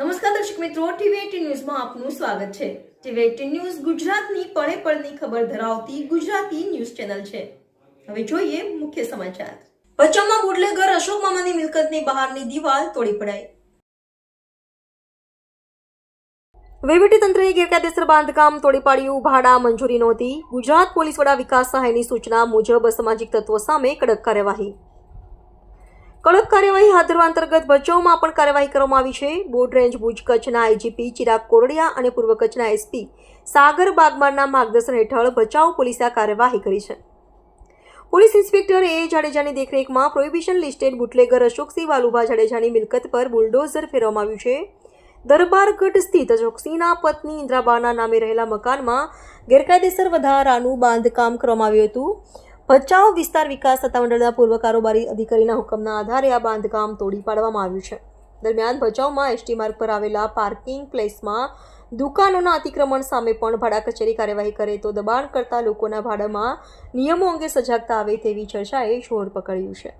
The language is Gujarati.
નમસ્કાર દર્શક મિત્રો, ટીવી ન્યૂઝમાં આપનું સ્વાગત છે. ટીવી ન્યૂઝ ગુજરાતની પળે પળની ખબર ધરાવતી ગુજરાતી ન્યૂઝ ચેનલ છે. હવે જોઈએ મુખ્ય સમાચાર. ભચાઉમાં બુટલેગર અશોક મામાની મિલકતની બહારની દિવાલ તોડી પડાઈ. વહીવટીતંત્રએ ગેરકાયદેસર બાંધકામ તોડી પાડ્યું ભાડા મંજૂરી નહોતી ગુજરાત પોલીસ વડા વિકાસ સહાયની સૂચના મુજબ સામાજિક તત્વો સામે કડક કાર્યવાહી. કડક કાર્યવાહી હાથ ધરવા અંતર્ગત ભચાઉમાં પણ કાર્યવાહી કરવામાં આવી છે. બોર્ડ રેન્જ ભુજ કચ્છના આઈજીપી ચિરાગ કોરડિયા અને પૂર્વ કચ્છના એસપી સાગર બાગમારના માર્ગદર્શન હેઠળ ભચાઉ પોલીસે આ કાર્યવાહી કરી છે. પોલીસ ઇન્સ્પેક્ટર એ જાડેજાની દેખરેખમાં prohibition listed bootlegger Ashoksinh Valubha જાડેજાની મિલકત પર બુલડોઝર ફેરવવામાં આવ્યું છે. દરબારગઢ સ્થિત અશોકસિંહના પત્ની ઇન્દ્રાબાના નામે રહેલા મકાનમાં ગેરકાયદેસર વધારાનું બાંધકામ કરવામાં આવ્યું હતું. ભચાઉ વિસ્તાર વિકાસ સત્તામંડળના પૂર્વ કારોબારી અધિકારીના હુકમના આધારે આ બાંધકામ તોડી પાડવામાં આવ્યું છે. દરમિયાન ભચાઉમાં એસટી માર્ગ પર આવેલા પાર્કિંગ પ્લેસમાં દુકાનોના અતિક્રમણ સામે પણ ભાડા કચેરી કાર્યવાહી કરે તો દબાણ કરતા લોકોના ભાડામાં નિયમો અંગે સજાગતા આવે તેવી ચર્ચાએ જોર પકડ્યું છે.